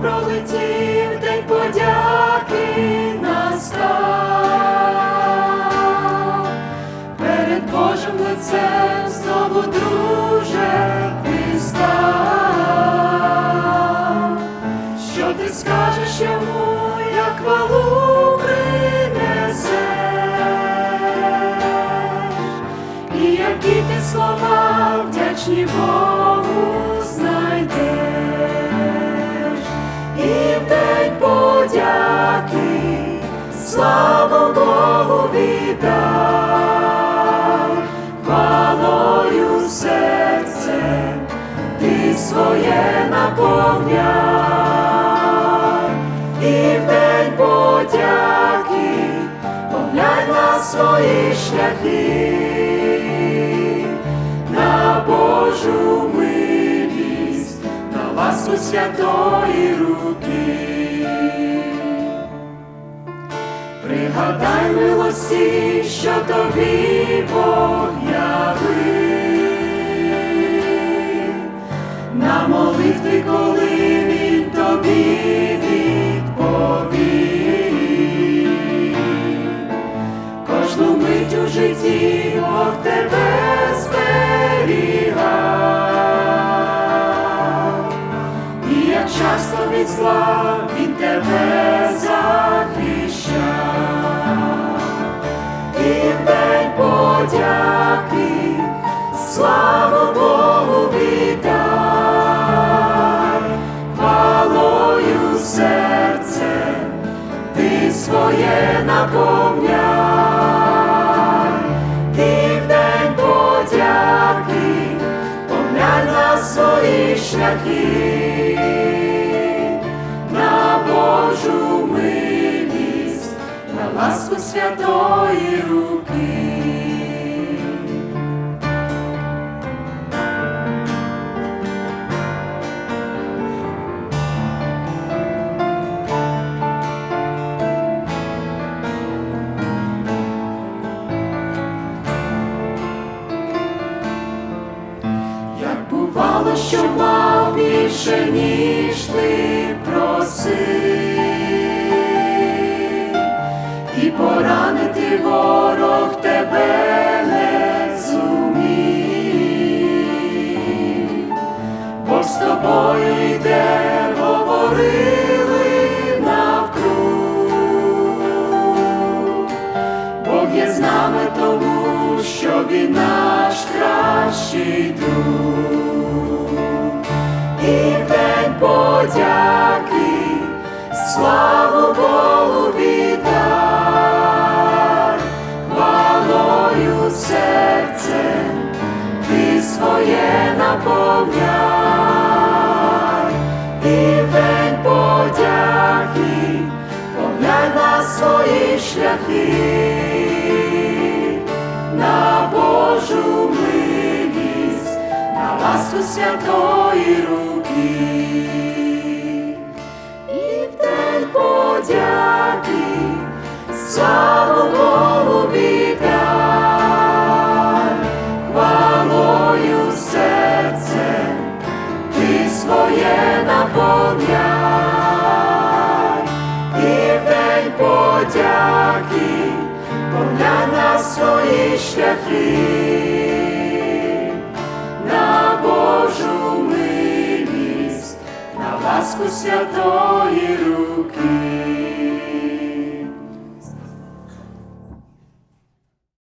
пролетів день подяки настав. Перед Божим лицем знову друже ти став. Що ти скажеш йому, як хвалу принесеш? І які ти слова вдячні Богу знайдеш, день подяки. Славу Богу віддай, хвалою серце ти своє наповняй, і в день подяки поглянь на свої шляхи, на Божу милість, ласку святої руки. Пригадай милості, що тобі Бог явив, на молитві, коли він тобі відповів. Кожну мить у житті Бог тебе зберігав, часто від зла він тебе захищав, і в день подяки славу Богу віддай, хвалою серце ти своє наповняй, і в день подяки поглянь на свої шляхи, Божу милість, на ласку святої руки. Бувало, що мав більше, ніж ти просив, ворог тебе не зумів, бо з тобою йде, говорили навкруг. Бог є з нами тому, що він наш кращий друг. Своє наповняй, і в подяки поглянь на свої шляхи, на Божу милість, на ласку святої руки. І в день подяки наповняй, і в день подяки поглянь на свої шляхи, на Божу милість, на ласку святої руки.